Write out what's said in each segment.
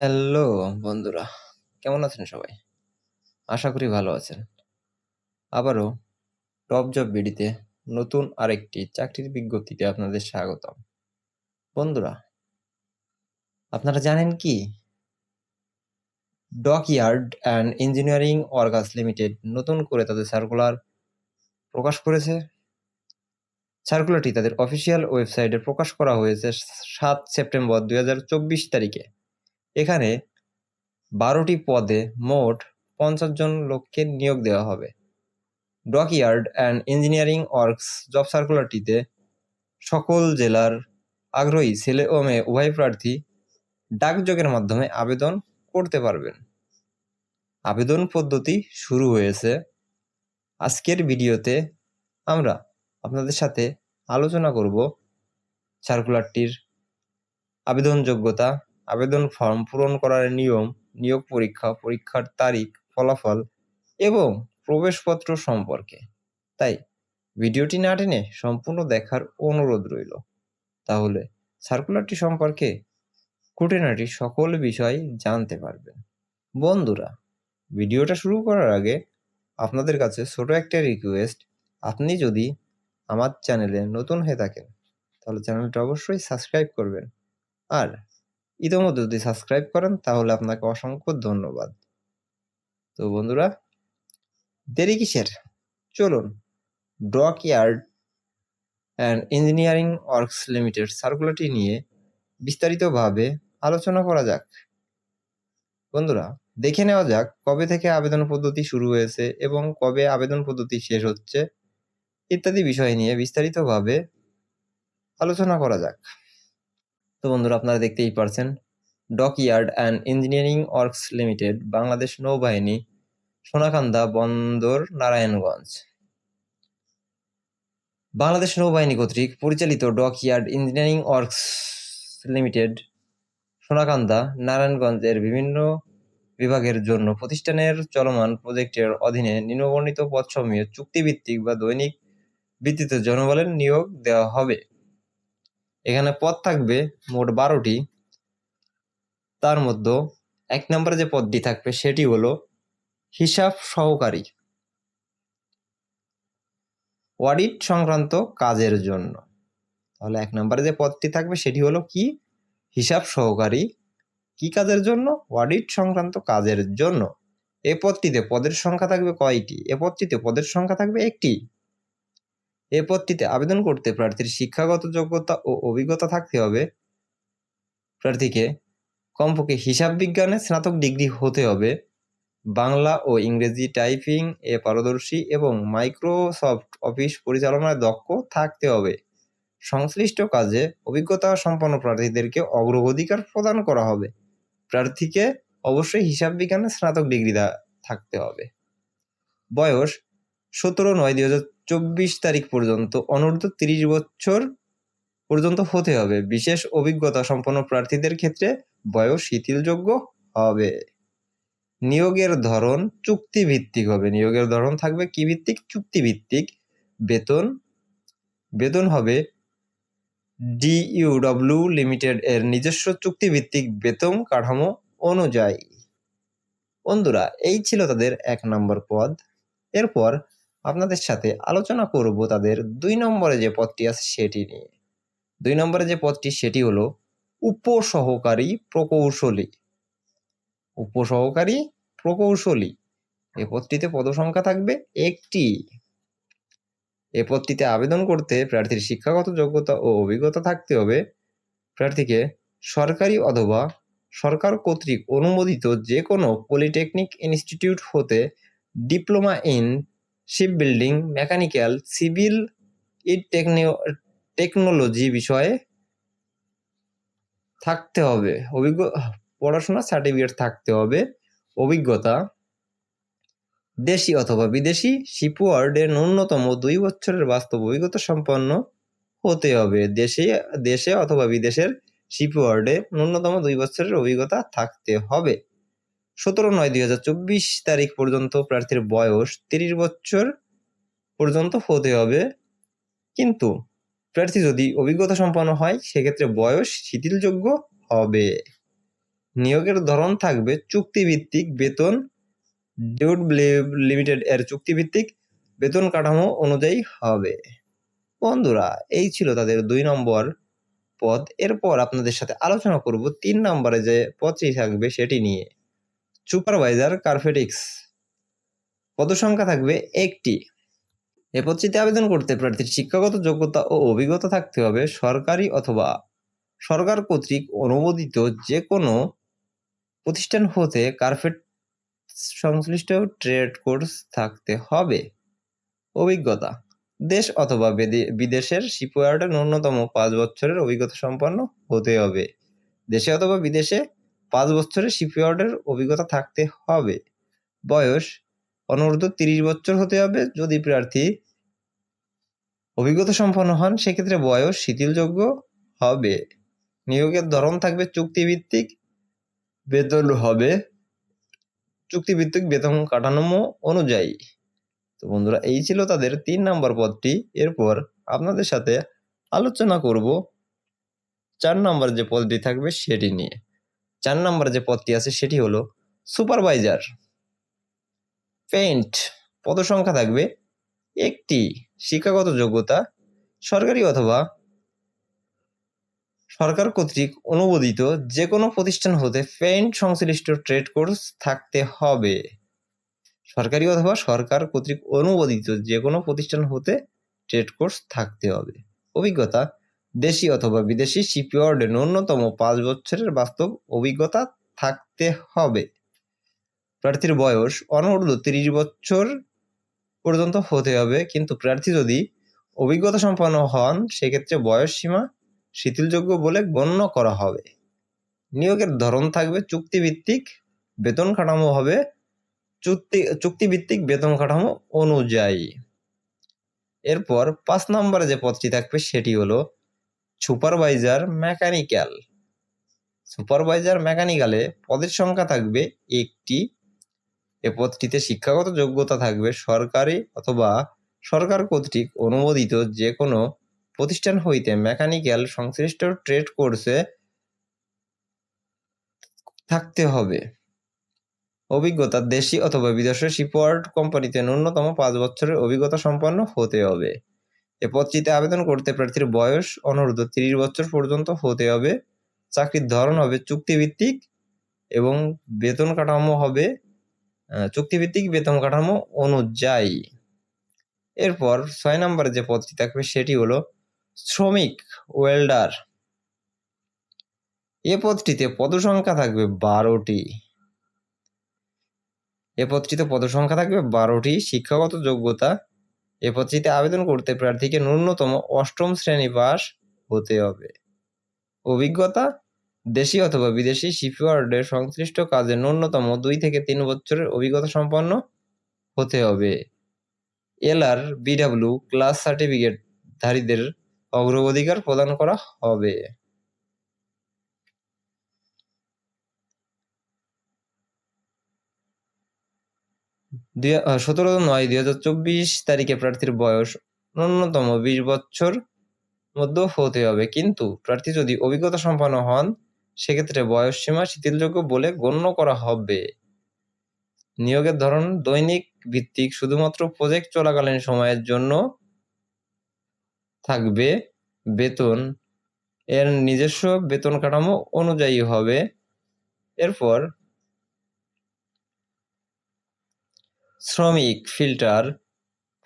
Hello বন্ধুরা, কেমন আছেন সবাই? আশা করি ভালো আছেন। আবারও টপ জব বিডিতে নতুন আরেকটি চাকরির বিজ্ঞপ্তিতে আপনাদের স্বাগতম। বন্ধুরা, আপনারা জানেন কি? Dockyard and engineering workers limited নতুন করে তাদের সার্কুলার প্রকাশ করেছে। সার্কুলারটি তাদের অফিসিয়াল ওয়েবসাইটে প্রকাশ করা হয়েছে সাত সেপ্টেম্বর দুই হাজার চব্বিশ তারিখে। এখানে বারোটি পদে মোট পঞ্চাশ জন লোককে নিয়োগ দেওয়া হবে। Dockyard and engineering works job সার্কুলারটিতে সকল জেলার আগ্রহী ছেলে ও মেয়ে উভয় প্রার্থী ডাকযোগের মাধ্যমে আবেদন করতে পারবেন। আবেদন পদ্ধতি শুরু হয়েছে। আজকের ভিডিওতে আমরা আপনাদের সাথে আলোচনা করব সার্কুলারটির আবেদন যোগ্যতা আবেদন ফর্ম পূরণ করার নিয়ম, নিয়োগ পরীক্ষা, পরীক্ষার তারিখ, ফলাফল এবং প্রবেশপত্র সম্পর্কে। তাই ভিডিওটি না টেনে সম্পূর্ণ দেখার অনুরোধ রইল। তাহলে সার্কুলারটি সম্পর্কে খুঁটিনাটি সকল বিষয় জানতে পারবেন। বন্ধুরা, ভিডিওটা শুরু করার আগে আপনাদের কাছে ছোট একটা রিকোয়েস্ট আপনি যদি আমার চ্যানেলে নতুন হয়ে থাকেন, তাহলে চ্যানেলটা অবশ্যই সাবস্ক্রাইব করবেন। আর ইতিমধ্যে যদি সাবস্ক্রাইব করেন, তাহলে আপনাকে অসংখ্য ধন্যবাদ। তো বন্ধুরা, দেরি কিসের? চলুন dockyard and engineering works limited সার্কুলারটি নিয়ে বিস্তারিতভাবে আলোচনা করা যাক। বন্ধুরা, দেখে নেওয়া যাক কবে থেকে আবেদন পদ্ধতি শুরু হয়েছে এবং কবে আবেদন পদ্ধতি শেষ হচ্ছে, ইত্যাদি বিষয় নিয়ে বিস্তারিতভাবে আলোচনা করা যাক। তো বন্ধুরা আপনারা দেখতেই পারছেন dockyard and engineering works limited, Bangladesh নৌবাহিনী, সোনাকান্দা বন্দর, নারায়ণগঞ্জ। বাংলাদেশ নৌবাহিনী কর্তৃক পরিচালিত dockyard engineering works limited, Sonakanda, নারায়ণগঞ্জের বিভিন্ন বিভাগের জন্য প্রতিষ্ঠানের চলমান প্রজেক্টের অধীনে নিম্নবর্ণিত পদসমূহে চুক্তিভিত্তিক বা দৈনিক ভিত্তিতে জনবলের নিয়োগ দেওয়া হবে। এখানে পদ থাকবে মোট বারোটি। তার মধ্যে এক নম্বরে যে পদটি থাকবে সেটি হলো হিসাব সহকারী। অডিট সংক্রান্ত কাজের জন্য। তাহলে এক নম্বরে যে পদটি থাকবে সেটি হলো কি? হিসাব সহকারী। কি কাজের জন্য? অডিট সংক্রান্ত কাজের জন্য। এ পদটিতে পদের সংখ্যা থাকবে কয়টি? এ পদটিতে পদের সংখ্যা থাকবে একটি। এ পদটিতে আবেদন করতে প্রার্থীর শিক্ষাগত যোগ্যতা ও অভিজ্ঞতা থাকতে হবে। প্রার্থীকে কমপক্ষে হিসাব বিজ্ঞানে স্নাতক ডিগ্রি হতে হবে। বাংলা ও ইংরেজি টাইপিং এ পারদর্শী এবং মাইক্রোসফট অফিস পরিচালনায় দক্ষ থাকতে হবে। সংশ্লিষ্ট কাজে অভিজ্ঞতা সম্পন্ন প্রার্থীদেরকে অগ্রাধিকার প্রদান করা হবে। প্রার্থীকে অবশ্যই হিসাব বিজ্ঞানে স্নাতক ডিগ্রি থাকতে হবে। বয়স সতেরো নয়, দুই হাজার চব্বিশ তারিখ পর্যন্ত অনূর্ধ্ব তিরিশ বছর পর্যন্ত হতে হবে। বিশেষ অভিজ্ঞতা সম্পন্ন প্রার্থীদের ক্ষেত্রে বয়স শিথিলযোগ্য হবে। নিয়োগের ধরন চুক্তি ভিত্তিক হবে। নিয়োগের ধরন থাকবে কি ভিত্তিক? চুক্তি ভিত্তিক বেতন। বেতন হবে ডিইউডব্লিউ লিমিটেড এর নিজস্ব চুক্তিভিত্তিক বেতন কাঠামো অনুযায়ী। বন্ধুরা, এই ছিল তাদের এক নম্বর পদ। এরপর আপনাদের সাথে আলোচনা করব তাদের দুই নম্বরে যে পদটি আছে সেটি নিয়ে। দুই নম্বরে যে পদটি, সেটি হলো উপসহকারী প্রকৌশলী। উপসহকারী প্রকৌশলী। এ পদটিতে পদসংখ্যা থাকবে একটি। এ পদটিতে আবেদন করতে প্রার্থীর শিক্ষাগত যোগ্যতা ও অভিজ্ঞতা থাকতে হবে। প্রার্থীকে সরকারি অথবা সরকার কর্তৃক অনুমোদিত যে কোনো পলিটেকনিক ইনস্টিটিউট হতে diploma in ship building, mechanical, civil it technology বিষয়ে থাকতে হবে। অভিজ্ঞ পড়াশোনা সার্টিফিকেট থাকতে হবে। অভিজ্ঞতা, দেশি অথবা বিদেশি শিপওয়ার্ডে ন্যূনতম দুই বছরের বাস্তব অভিজ্ঞতা সম্পন্ন হতে হবে। দেশে দেশে অথবা বিদেশের শিপওয়ার্ডে ন্যূনতম দুই বছরের অভিজ্ঞতা থাকতে হবে। সতেরো নয় দুই হাজার চব্বিশ তারিখ পর্যন্ত প্রার্থীর বয়স তিরিশ বছর পর্যন্ত হতে হবে। কিন্তু প্রার্থী যদি অভিজ্ঞতা সম্পন্ন হয়, সেক্ষেত্রে বয়স শিথিলযোগ্য হবে। নিয়োগের ধরন থাকবে চুক্তিভিত্তিক বেতন ডিউড লিমিটেড এর চুক্তিভিত্তিক বেতন কাঠামো অনুযায়ী হবে। বন্ধুরা, এই ছিল তাদের দুই নম্বর পদ। এরপর আপনাদের সাথে আলোচনা করব তিন নম্বরে যে পদটি থাকবে সেটি নিয়ে। সুপারভাইজার কার্ফেটিক্স। পদসংখ্যা থাকবে একটি। এ পদটিতে আবেদন করতে প্রার্থীর শিক্ষাগত যোগ্যতা ও অভিজ্ঞতা থাকতে হবে সরকারি অথবা সরকার কর্তৃক অনুমোদিত যে কোনো প্রতিষ্ঠান হতে কার্পেট সংশ্লিষ্ট ট্রেড কোর্স থাকতে হবে। অভিজ্ঞতা। দেশ অথবা বিদেশের শিপইয়ার্ডে ন্যূনতম পাঁচ বছরের অভিজ্ঞতা সম্পন্ন হতে হবে। দেশে অথবা বিদেশে পাঁচ বছরের শিপইয়ার্ডের অভিজ্ঞতা থাকতে হবে। বয়স অনূর্ধ্ব তিরিশ বছর হতে হবে। যদি প্রার্থী অভিজ্ঞতা সম্পন্ন হন, সেক্ষেত্রে বয়স শিথিলযোগ্য হবে। নিয়োগের ধরন থাকবে চুক্তিভিত্তিক বেতন হবে। চুক্তিভিত্তিক বেতন কাঠামো অনুযায়ী। তো বন্ধুরা, এই ছিল তাদের তিন নম্বর পদটি। এরপর আপনাদের সাথে আলোচনা করব চার নম্বর যে পদটি থাকবে সেটি নিয়ে। চার নম্বর যে পদটি আছে, সেটি হলো সুপারভাইজার পেইন্ট পদসংখ্যা থাকবে একটি শিক্ষাগত যোগ্যতা, সরকারি অথবা সরকার কর্তৃক অনুমোদিত যে কোনো প্রতিষ্ঠান হতে পেইন্ট সংশ্লিষ্ট ট্রেড কোর্স থাকতে হবে। সরকারি অথবা সরকার কর্তৃক অনুমোদিত যে কোনো প্রতিষ্ঠান হতে ট্রেড কোর্স থাকতে হবে। অভিজ্ঞতা দেশি অথবা বিদেশি শিপইয়ার্ডে ন্যূনতম পাঁচ বছরের বাস্তব অভিজ্ঞতা থাকতে হবে। প্রার্থীর বয়স অনূর্ধ্ব তিরিশ বছর পর্যন্ত হতে হবে, কিন্তু প্রার্থী যদি অভিজ্ঞতা সম্পন্ন হন, সেক্ষেত্রে বয়স সীমা শিথিলযোগ্য বলে গণ্য করা হবে। নিয়োগের ধরন থাকবে চুক্তিভিত্তিক, বেতন কাঠামো হবে চুক্তি, চুক্তিভিত্তিক বেতন কাঠামো অনুযায়ী। এরপর পাঁচ নম্বরে যে পদটি থাকবে সেটি হলো সুপারভাইজার মেকানিক্যাল। সুপারভাইজার মেকানিক্যালে পদের সংখ্যা থাকবে একটি, এ পদটিতে শিক্ষাগত যোগ্যতা থাকবে সরকারি অথবা সরকার কর্তৃক অনুমোদিত যে কোনো প্রতিষ্ঠান হইতে মেকানিক্যাল সংশ্লিষ্ট ট্রেড কোর্সে থাকতে হবে। অভিজ্ঞতা দেশি অথবা বিদেশের শিপওয়ার্ড কোম্পানিতে ন্যূনতম পাঁচ বছরের অভিজ্ঞতা সম্পন্ন হতে হবে। এ পদটিতে আবেদন করতে প্রার্থীর বয়স অনূর্ধ্ব তিরিশ বছর পর্যন্ত হতে হবে, চাকরির ধরন হবে চুক্তিভিত্তিক এবং বেতন কাঠামো হবে চুক্তিভিত্তিক বেতন কাঠামো অনুযায়ী। এরপর ছয় নম্বরে যে পদটি থাকবে সেটি হলো শ্রমিক ওয়েল্ডার। এ পদটিতে পদসংখ্যা থাকবে বারোটি। এ পদটিতে পদসংখ্যা থাকবে বারোটি, শিক্ষাগত যোগ্যতা এ পদটিতে আবেদন করতে প্রার্থীকে ন্যূনতম অষ্টম শ্রেণি পাস হতে হবে। অভিজ্ঞতা? দেশি অথবা বিদেশি শিপইয়ার্ডের সংশ্লিষ্ট কাজে ন্যূনতম দুই থেকে তিন বছরের অভিজ্ঞতা সম্পন্ন হতে হবে। এলআর, বিডাব্লিউ, ক্লাস সার্টিফিকেট ধারীদের অগ্রাধিকার প্রদান করা হবে। সতেরো নয়, দুই হাজার চব্বিশ তারিখে প্রার্থীর বয়স ন্যূনতম বিশ বছর মধ্যে হতে হবে। কিন্তু প্রার্থী যদি অভিজ্ঞতা সম্পন্ন হন, সেক্ষেত্রে বয়স সীমা শিথিলযোগ্য বলে গণ্য করা হবে। নিয়োগের ধরন দৈনিক ভিত্তিক, শুধুমাত্র প্রজেক্ট চলাকালীন সময়ের জন্য থাকবে। বেতন, এর নিজস্ব বেতন কাঠামো অনুযায়ী হবে। এরপর শ্রমিক, ফিল্টার,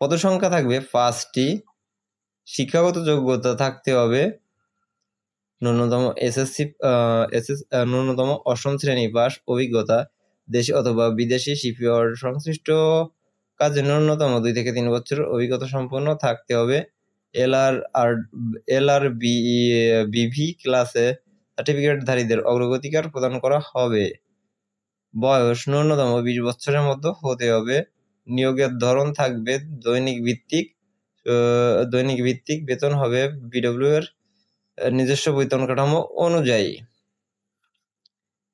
পদসংখ্যা থাকবে পাঁচটি, শিক্ষাগত যোগ্যতা থাকতে হবে ন্যূনতম এসএসসি এসএস ন্যূনতম অষ্টম শ্রেণি পাস অভিজ্ঞতা দেশি অথবা বিদেশি শিপইয়ার্ড সংশ্লিষ্ট কাজে ন্যূনতম দুই থেকে তিন বছরের অভিজ্ঞতা সম্পন্ন থাকতে হবে। এল আর, এলআর বি বিভি ক্লাসে সার্টিফিকেটধারীদের অগ্রগতিকার প্রদান করা হবে। বয়স ন্যূনতম বিশ বছরের মধ্যে হতে হবে। নিয়োগের ধরন থাকবে দৈনিক ভিত্তিক দৈনিক ভিত্তিক বেতন হবে বিডব্লিউ এর নিজস্ব বেতন কাঠামো অনুযায়ী।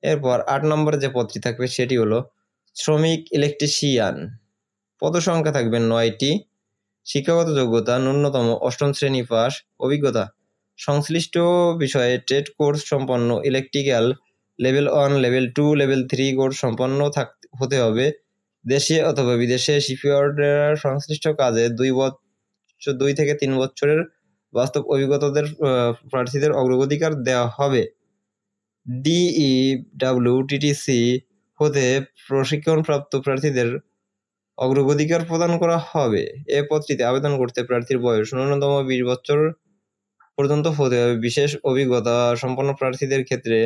এরপর আট নম্বরে যে পদটি থাকবে সেটি হলো শ্রমিক ইলেকট্রিশিয়ান। পদসংখ্যা থাকবে নয়টি। শিক্ষাগত যোগ্যতা ন্যূনতম অষ্টম শ্রেণি পাস অভিজ্ঞতা, সংশ্লিষ্ট বিষয়ে ট্রেড কোর্স সম্পন্ন electrical level one, level two, level three course সম্পন্ন হতে হবে। দেশে অথবা বিদেশে শিপইয়ার্ডের সংশ্লিষ্ট কাজে দুই বছর দুই থেকে তিন বছরের বাস্তব অভিজ্ঞতাদের প্রার্থীদের অগ্রাধিকার দেওয়া হবে। ডিই ডাব্লিউ টিটিসি হতে প্রশিক্ষণপ্রাপ্ত প্রার্থীদের অগ্রাধিকার প্রদান করা হবে। এ পদটিতে আবেদন করতে প্রার্থীর বয়স ন্যূনতম বিশ বছর পর্যন্ত হতে হবে। বিশেষ অভিজ্ঞতা সম্পন্ন প্রার্থীদের ক্ষেত্রে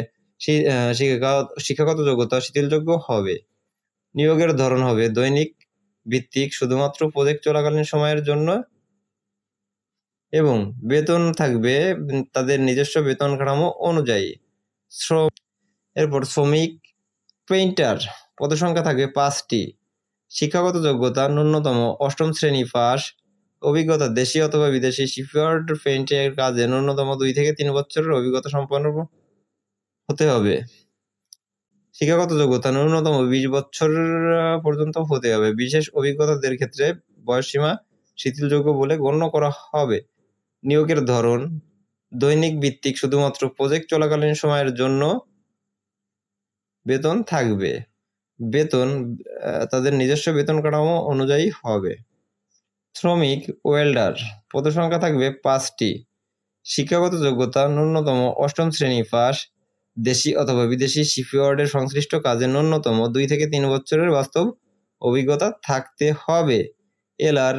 আহ, শিক্ষাগত শিক্ষাগত যোগ্যতা শিথিলযোগ্য হবে। নিয়োগের ধরন হবে দৈনিক ভিত্তিক শুধুমাত্র প্রজেক্ট চলাকালীন সময়ের জন্য এবং বেতন থাকবে তাদের নিজস্ব বেতন কাঠামো অনুযায়ী। শ্রম এরপর শ্রমিক পেইন্টার পদসংখ্যা থাকবে পাঁচটি। শিক্ষাগত যোগ্যতা ন্যূনতম অষ্টম শ্রেণি পাস অভিজ্ঞতা দেশি অথবা বিদেশি শিপইয়ার্ড পেইন্টের কাজে ন্যূনতম দুই থেকে তিন বছরের অভিজ্ঞতা সম্পন্ন হতে হবে। শিক্ষাগত যোগ্যতা ন্যূনতম বিশ বছর পর্যন্ত হতে হবে। বিশেষ অভিজ্ঞতাদের ক্ষেত্রে বয়সসীমা শিথিলযোগ্য বলে গণ্য করা হবে। নিয়োগের ধরন, দৈনিক ভিত্তিক শুধুমাত্র প্রজেক্ট চলাকালীন সময়ের জন্য বেতন থাকবে। বেতন তাদের নিজস্ব বেতন কাঠামো অনুযায়ী হবে। শ্রমিক ওয়েল্ডার পদসংখ্যা থাকবে পাঁচটি। শিক্ষাগত যোগ্যতা ন্যূনতম অষ্টম শ্রেণি পাস দেশি অথবা বিদেশি শিপইয়ার্ডের সংশ্লিষ্ট কাজে ন্যূনতম দুই থেকে তিন বছরের বাস্তব অভিজ্ঞতা থাকতে হবে। এলআর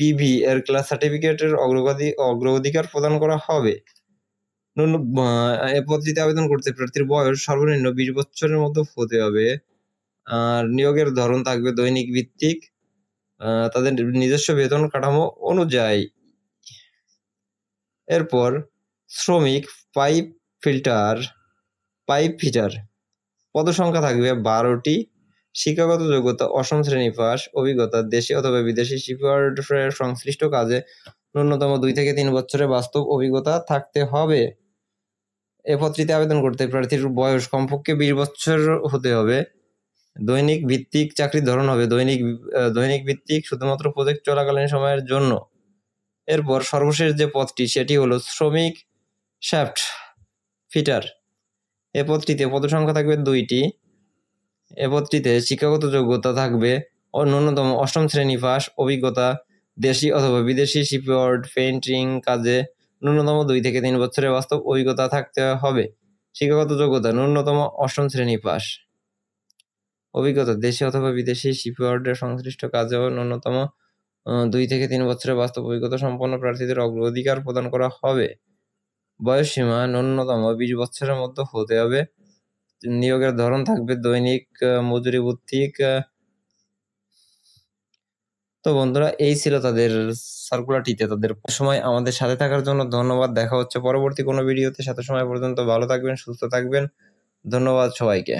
বিভি এর ক্লাস সার্টিফিকেটের অগ্রগতি, অগ্রাধিকার প্রদান করা হবে। এ পদ্ধতিতে আবেদন করতে প্রার্থীর বয়স সর্বনিম্ন বিশ বছরের মধ্যে হতে হবে। আর নিয়োগের ধরন থাকবে দৈনিক ভিত্তিক। তাদের নিজস্ব বেতন কাঠামো অনুযায়ী। এরপর শ্রমিক পাইপ ফিল্টার, পাইপ ফিটার পদসংখ্যা থাকবে বারোটি। শিক্ষাগত যোগ্যতা অসম শ্রেণি পাস, অভিজ্ঞতা দেশে অথবা বিদেশি শিপইয়ার্ড সংশ্লিষ্ট কাজে ন্যূনতম দুই থেকে তিন বছরের বাস্তব অভিজ্ঞতা থাকতে হবে। এ পত্রিতে আবেদন করতে প্রার্থীর বয়স কমপক্ষে বিশ বছর হতে হবে। দৈনিক ভিত্তিক চাকরির ধরন হবে দৈনিক দৈনিক ভিত্তিক শুধুমাত্র প্রজেক্ট চলাকালীন সময়ের জন্য। এরপর সর্বশেষ যে পদটি, সেটি হলো শ্রমিক শ্যাফট। ফিটার। এ পদটিতে পদসংখ্যা থাকবে দুইটি। এ পদটিতে শিক্ষাগত যোগ্যতা থাকবে ও ন্যূনতম অষ্টম শ্রেণি পাস, অভিজ্ঞতা, দেশি অথবা বিদেশি শিপইয়ার্ড পেইন্টিং কাজে ন্যূনতম দুই থেকে তিন বছরের বাস্তব অভিজ্ঞতা থাকতে হবে। শিক্ষাগত যোগ্যতা ন্যূনতম অষ্টম শ্রেণি পাস। অভিজ্ঞতা, দেশি অথবা বিদেশি শিপইয়ার্ডের সংশ্লিষ্ট কাজেও ন্যূনতম দুই থেকে তিন বছরের বাস্তব অভিজ্ঞতা সম্পন্ন প্রার্থীদের অগ্রাধিকার প্রদান করা হবে। বয়স সীমা ন্যূনতম। বিশ বছরের মধ্যে হতে হবে। নিয়োগের ধরন থাকবে দৈনিক মজুরি ভিত্তিক তো বন্ধুরা, এই ছিল তাদের সার্কুলারটিতে তাদের সময়। আমাদের সাথে থাকার জন্য ধন্যবাদ। দেখা হচ্ছে পরবর্তী কোনো ভিডিওতে। সাথে সময় পর্যন্ত ভালো থাকবেন, সুস্থ থাকবেন। ধন্যবাদ সবাইকে।